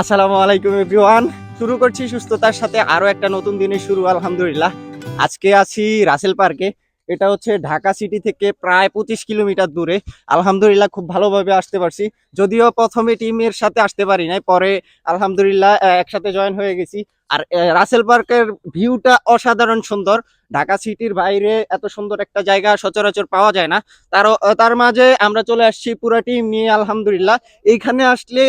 আসসালামু আলাইকুম এভরিওয়ান। শুরু করছি সুস্থতার সাথে আরও একটা নতুন দিনের শুরু, আলহামদুলিল্লাহ। আজকে আছি রাসেল পার্কে। এটা হচ্ছে ঢাকা সিটি থেকে প্রায় পঁচিশ কিলোমিটার দূরে। আলহামদুলিল্লাহ খুব ভালোভাবে আসতে পারছি। যদিও প্রথমে টিমের সাথে আসতে পারি নাই, পরে আলহামদুলিল্লাহ একসাথে জয়েন হয়ে গেছি। আর রাসেল পার্কের ভিউটা অসাধারণ সুন্দর। ঢাকা সিটির বাইরে এত সুন্দর একটা জায়গা সচরাচর পাওয়া যায় না। তার তার মাঝে আমরা চলে আসছি পুরা টিম নিয়ে, আলহামদুলিল্লাহ। এইখানে আসলে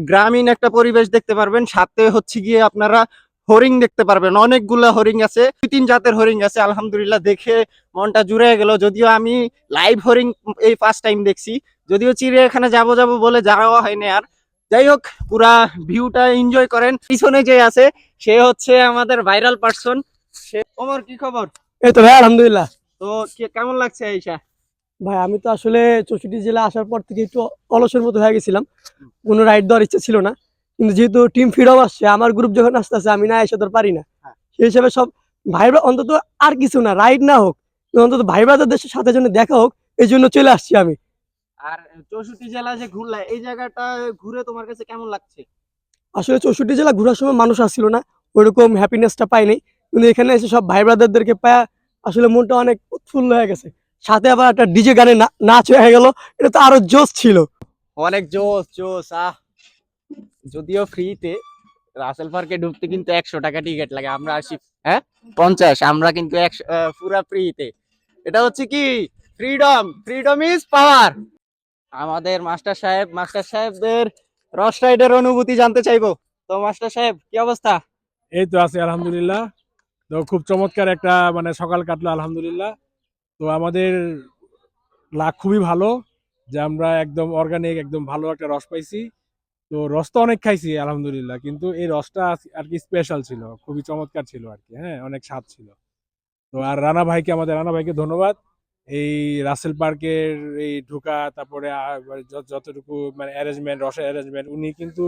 গ্রামীণ একটা পরিবেশ দেখতে পারবেন সাথে হচ্ছে গিয়ে আপনারা হরিং দেখতে পারবেন অনেকগুলা হরিং আছে দুই তিন জাতের হরিং আছে আলহামদুলিল্লাহ দেখে মনটা জুড়ে গেল যদিও আমি লাইভ হরিং এই ফার্স্ট টাইম দেখছি যদিও চিড়িয়াখানা যাব যাব বলে যাওয়া হয়নি আর। যাই হোক পুরা ভিউটা এনজয় করেন। পিছনে যে আছে সে হচ্ছে আমাদের ভাইরাল পার্সন সে ওমর কি খবর? এই তো ভাই আলহামদুলিল্লাহ। তো কে- কেমন লাগছে আইসা ভাই আমি তো আসলে চৌষট্টি জেলা আসার পর থেকে একটু অলসের মতো হয়ে গেছিলাম। কোনো রাইড দেওয়ার ইচ্ছা ছিল না। কিন্তু যেহেতু টিম ফ্রিডম আসছে আমার গ্রুপ যখন আসতে আসে আমি না এসে তোর পারি না। হ্যাঁ। সেই হিসাবে সব ভাই অন্তত আর কিছু না রাইড না হোক অন্তত ভাই ব্রাদারদের সাথে জন্য দেখা হোক এই জন্য চলে আসছি আমি। আর চৌষট্টি জেলা যে ঘুরলা এই জায়গাটা ঘুরে তোমার কাছে কেমন লাগছে? আসলে চৌষট্টি জেলা ঘোরার সময় মানুষ আসছিল না ওইরকম হ্যাপিনেসটা পাইনি। কিন্তু এখানে এসে সব ভাই ব্রাদারদেরকে পায় আসলে মনটা অনেক উৎফুল্ল হয়ে গেছে। সাথে আবার একটা ডিজে গানে না- নাচ হয়ে গেল। এটা তো আরও জোশ ছিল। অনেক জোস জোস আহ। যদিও ফ্রিতে রাসেল পার্কে ঢুকতে কিন্তু একশো টাকা টিকিট লাগে। আমরা আসি হ্যাঁ? পঞ্চাশ আমরা কিন্তু একশো পুরা ফ্রিতে এটা হচ্ছে কি? ফ্রিডম ফ্রিডম ইজ পাওয়ার আমাদের মাস্টার সাহেব মাস্টার সাহেবদের রস রাইডের অনুভূতি জানতে চাইব। তো মাস্টার সাহেব কি অবস্থা? এই তো আছি আলহামদুলিল্লাহ। তো খুব চমৎকার একটা মানে সকাল কাটলো আলহামদুলিল্লাহ। তো আমাদের লাখ খুবই ভালো যে আমরা একদম অর্গানিক একদম ভালো একটা রস পাইছি। তো রস তো অনেক খাইছি, আলহামদুলিল্লাহ। কিন্তু এই রসটা আর কি স্পেশাল ছিল, খুবই চমৎকার ছিল আর কি হ্যাঁ অনেক স্বাদ ছিল। তো আর রানা ভাইকে, আমাদের রানা ভাইকে ধন্যবাদ। এই রাসেল পার্কের এই ঢোকা, তারপরে যতটুকু মানে অ্যারেঞ্জমেন্ট রসের অ্যারেঞ্জমেন্ট উনি কিন্তু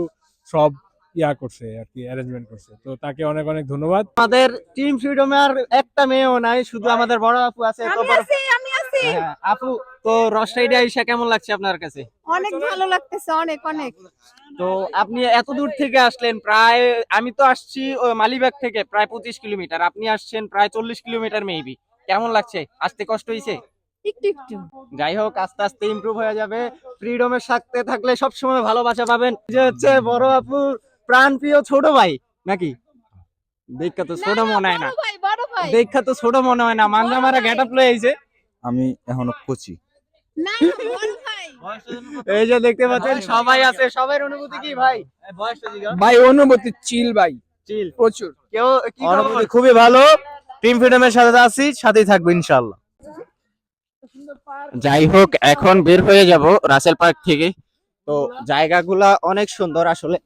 সব ইয়া করছে আর কি অ্যারেঞ্জমেন্ট করছে। তো তাকে অনেক অনেক ধন্যবাদ। আমাদের টিম ফ্রিডমে আর একটা মেয়েও নাই শুধু আমাদের বড় আপু আছে হ্যাঁ, আপু তো রস রাইডে আইসা কেমন লাগছে আপনার কাছে? অনেক ভালো লাগতেছে অনেক অনেক। তো আপনি এত দূর থেকে আসলেন প্রায় আমি তো আসছি মালিবাগ থেকে প্রায় পঁচিশ কিলোমিটার আপনি আসছেন প্রায় চল্লিশ কিলোমিটার মেবি কেমন লাগছে? আসতে কষ্ট হয়েছে একটু একটু। যাই হোক আস্তে আস্তে ইমপ্রুভ হয়ে যাবে। ফ্রিডমের সাথে থাকলে সবসময় ভালোবাসা পাবেন। যে হচ্ছে বড় আপুর প্রাণ প্রিয় ছোট ভাই নাকি? দেখা তো ছোট মনে হয় না। বড় ভাই বড় ভাই। দেখা তো ছোট মনে হয় না মাঙ্গা মারা গেট আপ লয়ে আইছে। আমি এখনও কচি। না না, বড় ভাই। এই যে দেখতে পাচ্ছেন সবাই আছে সবার অনুভূতি কি ভাই? ভাই অনুভূতি চিল ভাই। চিল। প্রচুর। কেউ কি অনুভূতি খুবই ভালো। টিম ফ্রিডমের সাথে আছি সাথেই থাকব ইনশাল্লাহ যাই হোক এখন বের হয়ে যাব রাসেল পার্ক থেকে। তো জায়গাগুলা অনেক সুন্দর আসলে।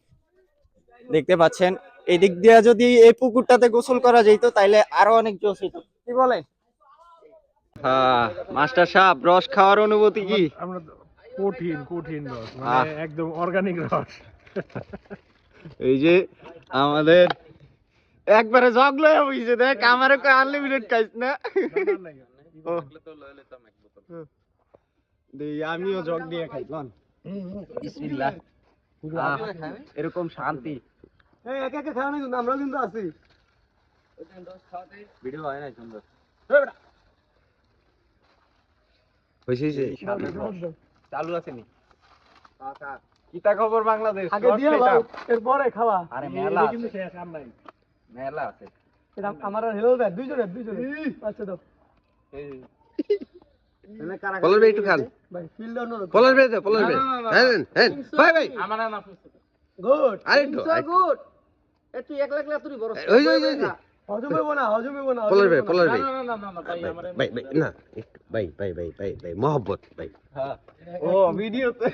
দেখতে পাচ্ছেন এই দিক দিয়ে যদি এই পুকুরটাতে গোসল করা যেত তাইলে আরও অনেক জোশ হইতো কি বলেন হ্যাঁ মাস্টার সাহেব রস খাওয়ার অনুভূতি কি আমরা কঠিন কঠিন রস মানে একদম অর্গানিক রস এই যে আমাদের একবারে জগ লয়ে হইছে দেখ আমারে আনলিমিটেড খাইছ না আমিও জগ দিয়ে খাই লন বিসমিল্লাহ এরকম শান্তি এই একা একা খাওয়া কিন্তু আমরাও কিন্তু আছি ভিডিও হয় না সুন্দর চালু আছে নি কিতা খবর বাংলাদেশ আগে দিয়ে এরপরে খাওয়া আরে মেলা কিন্তু শেষ আর নাই মেলা আছে আমার আর হেলো দেয় দুইজনের দুইজনের আচ্ছা তো পলার ভাই একটু খান ভাই ফিল্ড অনুরোধ পলার ভাই পলার ভাই হ্যাঁ হ্যাঁ ভাই ভাই আমার না গুড আরেকটু গুড তুই একলা একলা তুই বড় ওই যে, ওই ওই যে। হজম হইব না হজম হইব না পলার ভাই পলার ভাই। না না না না ভাই আমার ভাই ভাই না একটু ভাই ভাই ভাই ভাই ভাই মহব্বত ভাই। ও ভিডিওতে।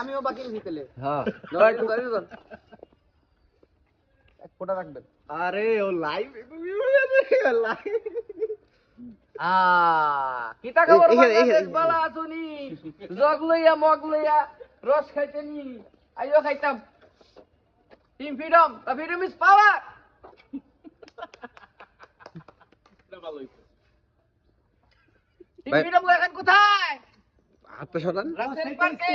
আমিও বাকি নিতেলে হ্যাঁ। এক রাখবেন। আরে ও লাইভ লাইভ আ কিতা খবর বাংলাদেশ বালা জগ লইয়া মগ লইয়া রস খাইতে নি। আইও খাইতাম। Team freedom the freedom is power team freedom এখন কোথায় হাতটা সরান রাসেল পার্কে